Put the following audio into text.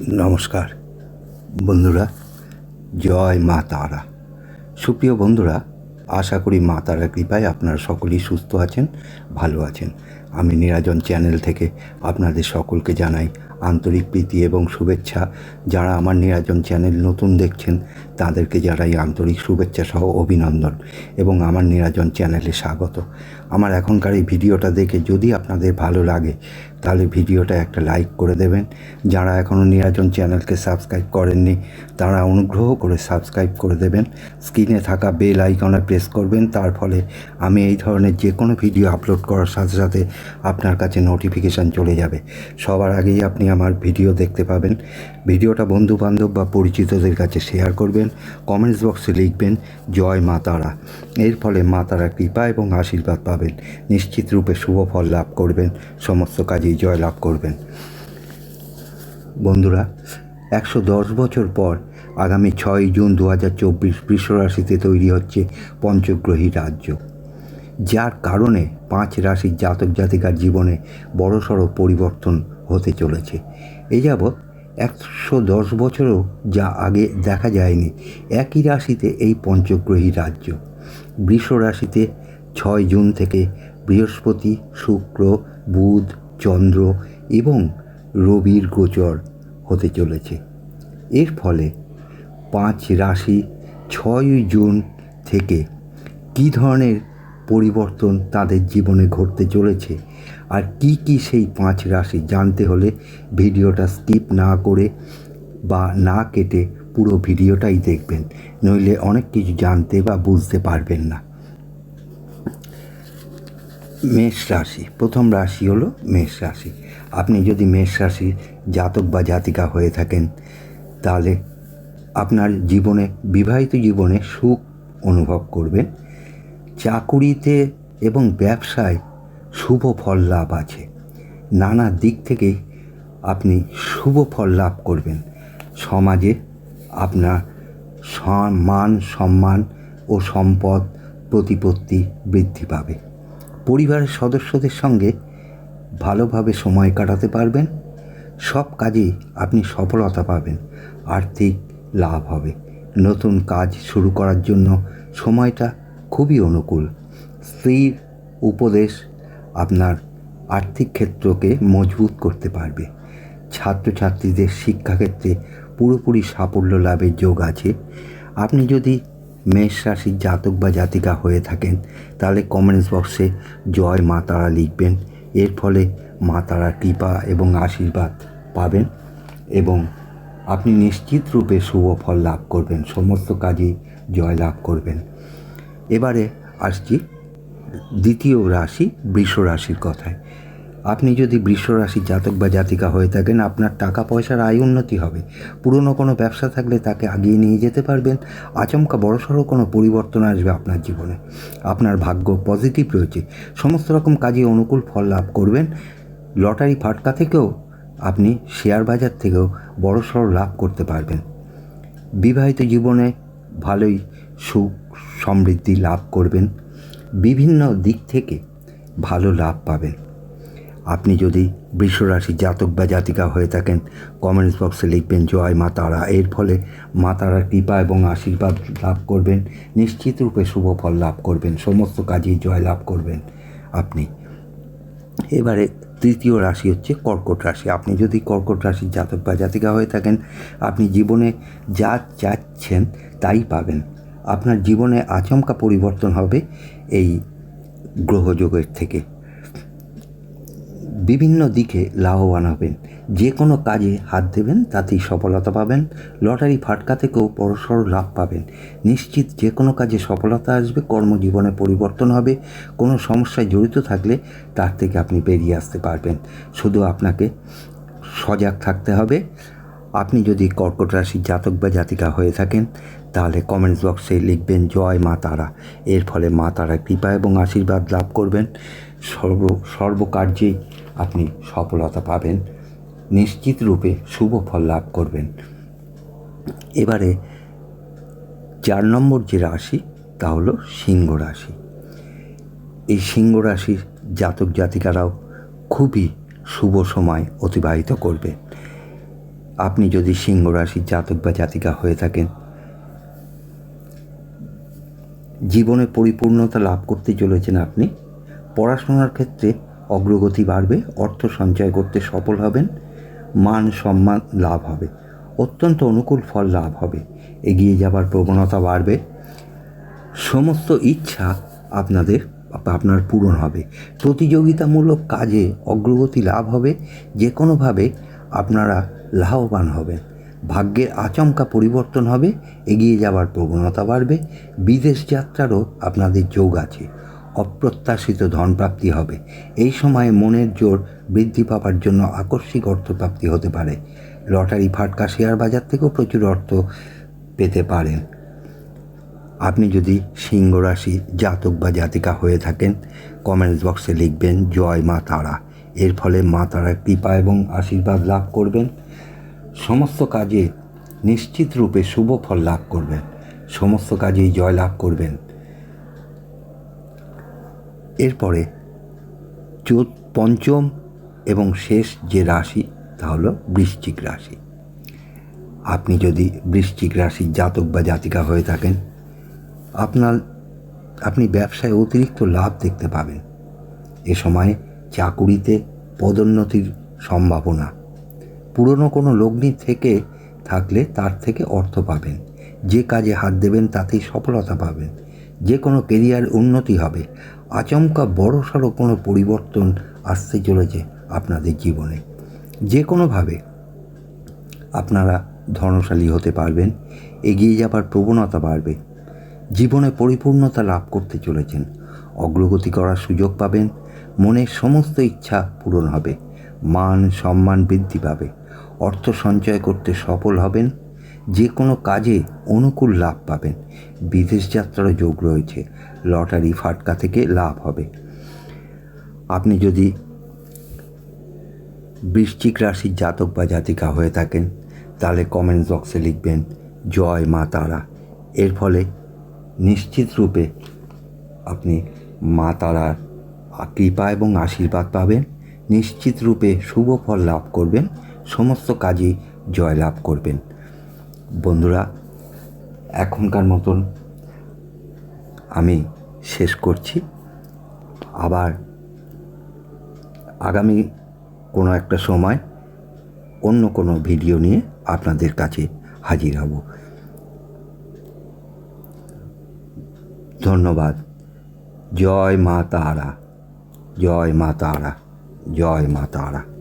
নমস্কার। বন্ধুরা, জয় মা তারা। সুপ্রিয় বন্ধুরা, আশা করি মা তারা কৃপায় আপনারা সকলেই সুস্থ আছেন, ভালো আছেন। আমি নিরাজন চ্যানেল থেকে আপনাদের সকলকে জানাই আন্তরিক প্রীতি এবং শুভেচ্ছা। যারা আমার নিরাজন চ্যানেল নতুন দেখছেন, তাদেরকে জানাই আন্তরিক শুভেচ্ছা সহ অভিনন্দন এবং আমার নিরাজন চ্যানেলে স্বাগত। আমার এখনকার এই ভিডিওটা দেখে যদি আপনাদের ভালো লাগে, তাহলে ভিডিওটা একটা লাইক করে দেবেন। যারা এখনও নিরাজন চ্যানেলকে সাবস্ক্রাইব করেননি, তারা অনুগ্রহ করে সাবস্ক্রাইব করে দেবেন। স্ক্রিনে থাকা বেল আইকনে প্রেস করবেন, তার ফলে আমি এই ধরনের যে কোনো ভিডিও আপলোড করার সাথে সাথে আপনার কাছে নোটিফিকেশান চলে যাবে। সবার আগেই আপনি আমার ভিডিও দেখতে পাবেন। ভিডিওটা বন্ধু বান্ধব বা পরিচিতদের কাছে শেয়ার করবেন। কমেন্টস বক্সে লিখবেন, জয় মা তারা। এর ফলে মা তারা কৃপা এবং আশীর্বাদ পাবেন। নিশ্চিত রূপে শুভ ফল লাভ করবেন। সমস্ত কাজেই জয় লাভ করবেন। বন্ধুরা, একশো দশ বছর পর আগামী ছয় জুন দু হাজার চব্বিশ বৃষরাশিতে তৈরি হচ্ছে পঞ্চগ্রহী রাজ্য। যার কারণে পাঁচ রাশির জাতক জাতিকার জীবনে বড়সড় পরিবর্তন হতে চলেছে। এ যাবৎ একশো দশ বছরও যা আগে দেখা যায়নি, একই রাশিতে এই পঞ্চগ্রহী রাজ্য। বৃষ রাশিতে ছয় জুন থেকে বৃহস্পতি, শুক্র, বুধ, চন্দ্র এবং রবির গোচর হতে চলেছে। এর ফলে পাঁচ রাশি ছয় জুন থেকে কী ধরনের পরিবর্তন তাদের জীবনে ঘটতে চলেছে। আর কি কি সেই পাঁচ রাশি জানতে হলে ভিডিওটা স্কিপ না করে বা না কেটে পুরো ভিডিওটাই দেখবেন, নইলে অনেক কিছু জানতে বা বুঝতে পারবেন না। মেষ রাশি, প্রথম রাশি হলো মেষ রাশি। আপনি যদি মেষ রাশির জাতক বা জাতিকা হয়ে থাকেন, তাহলে আপনার জীবনে, বিবাহিত জীবনে সুখ অনুভব করবেন। চাকুরিতে এবং ব্যবসায় শুভ ফল লাভ আছে। নানা দিক থেকেই আপনি শুভ ফল লাভ করবেন। সমাজে আপনার মান সম্মান ও সম্পদ প্রতিপত্তি বৃদ্ধি পাবে। পরিবারের সদস্যদের সঙ্গে ভালোভাবে সময় কাটাতে পারবেন। সব কাজেই আপনি সফলতা পাবেন। আর্থিক লাভ হবে। নতুন কাজ শুরু করার জন্য সময়টা খুবই অনুকূল। স্ত্রীর উপদেশ আপনার আর্থিক ক্ষেত্রকে মজবুত করতে পারবে। ছাত্রছাত্রীদের শিক্ষাক্ষেত্রে পুরোপুরি সাফল্য লাভের যোগ আছে। আপনি যদি মেষ রাশির জাতক বা জাতিকা হয়ে থাকেন, তাহলে কমেন্টস বক্সে জয় মা তারা লিখবেন। এর ফলে মা তারা কৃপা এবং আশীর্বাদ পাবেন এবং আপনি নিশ্চিত রূপে শুভ ফল লাভ করবেন। সমস্ত কাজেই জয় লাভ করবেন। এবারে আসছি দ্বিতীয় রাশি বৃষ রাশির কথায়। আপনি যদি বৃষ রাশির জাতক বা জাতিকা হয়ে থাকেন, আপনার টাকা পয়সার আয় উন্নতি হবে। পুরনো কোনো ব্যবসা থাকলে তাকে আগিয়ে নিয়ে যেতে পারবেন। আচমকা বড়সড় কোনো পরিবর্তন আসবে আপনার জীবনে। আপনার ভাগ্য পজিটিভ রয়েছে। সমস্ত রকম কাজে অনুকূল ফল লাভ করবেন। লটারি ফাটকা থেকেও আপনি শেয়ার বাজার থেকেও বড়সড় লাভ করতে পারবেন। বিবাহিত জীবনে ভালোই সুখ সমৃদ্ধি লাভ করবেন। বিভিন্ন দিক থেকে ভালো লাভ পাবেন। আপনি যদি বৃষরাশির জাতক বা জাতিকা হয়ে থাকেন কমেন্টস বক্সে লিখবেন, জয় মা তারা। এর ফলে মা তারার কৃপা এবং আশীর্বাদ লাভ করবেন। নিশ্চিত রূপে শুভ ফল লাভ করবেন। সমস্ত কাজেই জয় লাভ করবেন আপনি। এবারে তৃতীয় রাশি হচ্ছে কর্কট রাশি। আপনি যদি কর্কট রাশির জাতক বা জাতিকা হয়ে থাকেন, আপনি জীবনে যা চাচ্ছেন তাই পাবেন। আপনার জীবনে আচমকা পরিবর্তন হবে এই গ্রহযোগের থেকে। বিভিন্ন দিকে লাভবান হবেন। যে কোনো কাজে হাত দেবেন, তাতেই সফলতা পাবেন। লটারি ফাটকা থেকেও বড়সড় লাভ পাবেন। নিশ্চিত যে কোনো কাজে সফলতা আসবে, কর্মজীবনে পরিবর্তন হবে। কোনো সমস্যায় জড়িত থাকলে তার থেকে আপনি বেরিয়ে আসতে পারবেন। শুধু আপনাকে সজাগ থাকতে হবে। আপনি যদি কর্কট রাশির জাতক বা জাতিকা হয়ে থাকেন, তাহলে কমেন্টস বক্সে লিখবেন, জয় মা তারা। এর ফলে মা তারা কৃপা এবং আশীর্বাদ লাভ করবেন। সর্ব সর্বকার্যেই আপনি সফলতা পাবেন। নিশ্চিত রূপে শুভ ফল লাভ করবেন। এবারে চার নম্বর যে রাশি, তা হলো সিংহ রাশি। এই সিংহ রাশির জাতক জাতিকারাও খুবই শুভ সময় অতিবাহিত করবে। আপনি যদি সিংহ রাশির জাতক বা জাতিকা হয়ে থাকেন, জীবনে পরিপূর্ণতা লাভ করতে চলেছেন আপনি, পড়াশোনার ক্ষেত্রে অগ্রগতি বাড়বে, অর্থ সঞ্চয় করতে সফল হবেন, মান সম্মান লাভ হবে, অত্যন্ত অনুকূল ফল লাভ হবে, এগিয়ে যাবার প্রবণতা বাড়বে, সমস্ত ইচ্ছা আপনাদের, আপনার পূরণ হবে, প্রতিযোগিতামূলক কাজে অগ্রগতি লাভ হবে যে কোনোভাবে আপনারা লাভবান হবেন। ভাগ্যের আচমকা পরিবর্তন হবে, এগিয়ে যাওয়ার প্রবণতা বাড়বে, বিদেশ যাত্রারও আপনাদের যোগ আছে। অপ্রত্যাশিত ধনপ্রাপ্তি হবে। এই সময়ে মনের জোর বৃদ্ধি পাওয়ার জন্য আকস্মিক অর্থপ্রাপ্তি হতে পারে। লটারি, ফাটকা, শেয়ার বাজার থেকেও প্রচুর অর্থ পেতে পারেন। আপনি যদি সিংহ রাশি জাতক বা জাতিকা হয়ে থাকেন কমেন্টস বক্সে লিখবেন, জয় মা তারা। এর ফলে মা তারার কৃপা এবং আশীর্বাদ লাভ করবেন। সমস্ত কাজে নিশ্চিত রূপে শুভ ফল লাভ করবেন। সমস্ত কাজেই জয় লাভ করবেন। এরপরে পঞ্চম এবং শেষ যে রাশি, তা হলো বৃশ্চিক রাশি। আপনি যদি বৃশ্চিক রাশির জাতক বা জাতিকা হয়ে থাকেন, আপনার, আপনি ব্যবসায় অতিরিক্ত লাভ দেখতে পাবেন। এ সময় চাকুরিতে পদোন্নতির সম্ভাবনা। পুরনো কোনো লগ্নি থেকে থাকলে তার থেকে অর্থ পাবেন। যে কাজে হাত দেবেন তাতেই সফলতা পাবেন। যে কোনো কেরিয়ার উন্নতি হবে। আচমকা বড় সড়ো কোনো পরিবর্তন আসতে চলেছে আপনাদের জীবনে। যে কোনোভাবে আপনারা ধনশালী হতে পারবেন, এগিয়ে যাবার প্রবণতা বাড়বে। জীবনে পরিপূর্ণতা লাভ করতে চলেছেন। অগ্রগতি করার সুযোগ পাবেন মনের সমস্ত ইচ্ছা পূরণ হবে। মান, সম্মান বৃদ্ধি পাবে। অর্থ সঞ্চয় করতে সফল হবেন। যে কোনো কাজে অনুকূল লাভ পাবেন। বিদেশ যাত্রারও যোগ রয়েছে। লটারি ফাটকা থেকে লাভ হবে। আপনি যদি বৃশ্চিক রাশির জাতক বা জাতিকা হয়ে থাকেন, তাহলে কমেন্ট বক্সে লিখবেন, জয় মা তারা। এর ফলে নিশ্চিত রূপে আপনি মা তারার কৃপা এবং আশীর্বাদ পাবেন। নিশ্চিত রূপে শুভ ফল লাভ করবেন। সমস্ত কাজেই জয় লাভ করবেন। বন্ধুরা, এখনকার মতন আমি শেষ করছি। আবার আগামী কোনো একটা সময় অন্য কোনো ভিডিও নিয়ে আপনাদের কাছে হাজির হব। ধন্যবাদ। জয় মা তারা। জয় মা তারা জয় মা তারা